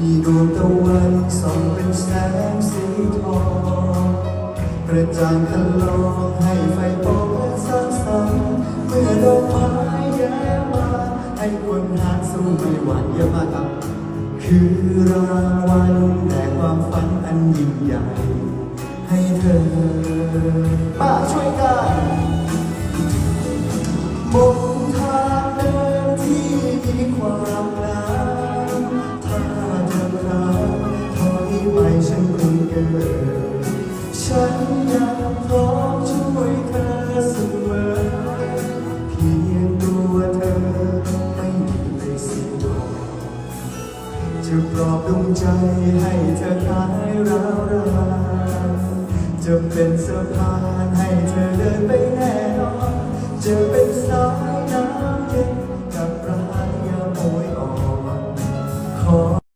มีดวงตะวันส่องเป็นแสงสีทองประจานคันลองให้ไฟปองและสร้างสรรค์เมื่อดอกไม้แย้มมาให้คนหาสู้ไม่หวานเยอะมากครับ คือรางวัลแต่ความฝันอันยิ่งใหญ่ ให้เธอมาช่วยกัน จะปลอบดวงใจให้เธอคลายร้าวรานจะเป็นสะพานให้เธอเดินไปแน่นอนจะเป็นสาย